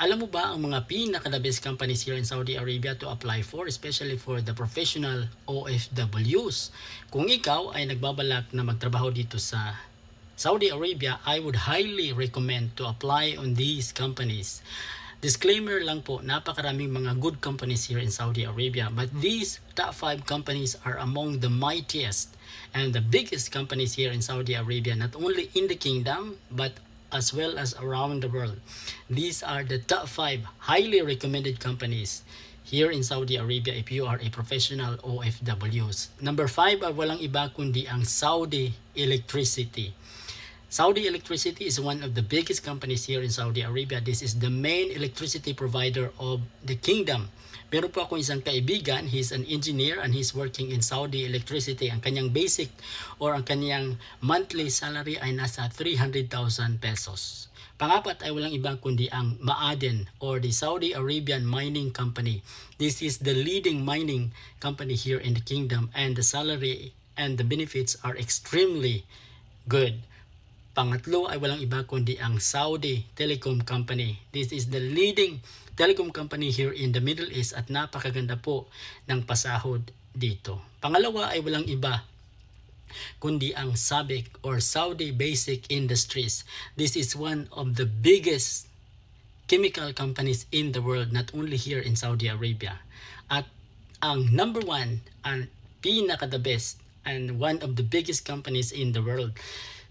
Alam mo ba ang mga pinaka-the best companies here in Saudi Arabia to apply for, especially for the professional OFWs? Kung ikaw ay nagbabalak na magtrabaho dito sa Saudi Arabia, I would highly recommend to apply on these companies. Disclaimer lang po, napakaraming mga good companies here in Saudi Arabia, but these top 5 companies are among the mightiest and the biggest companies here in Saudi Arabia, not only in the kingdom, but as well as around the world. These are the top 5 highly recommended companies here in Saudi Arabia if you are a professional OFWs. Number 5 ay walang iba kundi ang Saudi Electricity. Saudi Electricity is one of the biggest companies here in Saudi Arabia. This is the main electricity provider of the kingdom. Meron po ako isang kaibigan, he's an engineer and he's working in Saudi Electricity. Ang kanyang basic or ang kanyang monthly salary ay nasa 300,000 pesos. Pangapat ay walang iba kundi ang Ma'aden or the Saudi Arabian Mining Company. This is the leading mining company here in the kingdom and the salary and the benefits are extremely good. Pangatlo ay walang iba kundi ang Saudi Telecom Company. This is the leading telecom company here in the Middle East at napakaganda po ng pasahod dito. Pangalawa ay walang iba kundi ang SABIC or Saudi Basic Industries. This is one of the biggest chemical companies in the world, not only here in Saudi Arabia. At ang number one, ang pinaka the best, and one of the biggest companies in the world,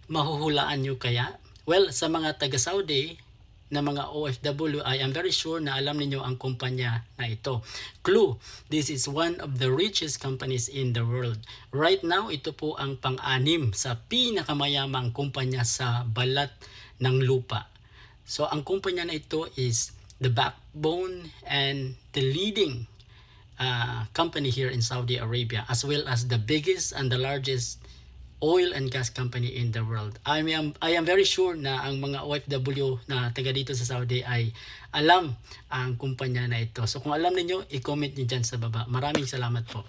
mahuhulaan nyo kaya? Well, sa mga taga-Saudi, na mga OFW, I am very sure na alam ninyo ang kumpanya na ito. Clue, this is one of the richest companies in the world. Right now, ito po ang pang-anim sa pinakamayamang kumpanya sa balat ng lupa. So, ang kumpanya na ito is the backbone and the leading uh, company here in Saudi Arabia as well as the biggest and the largest oil and gas company in the world. I am I am very sure na ang mga OFW na taga dito sa Saudi ay alam ang kumpanya na ito. So kung alam niyo, i-comment niyo diyan sa baba. Maraming salamat po.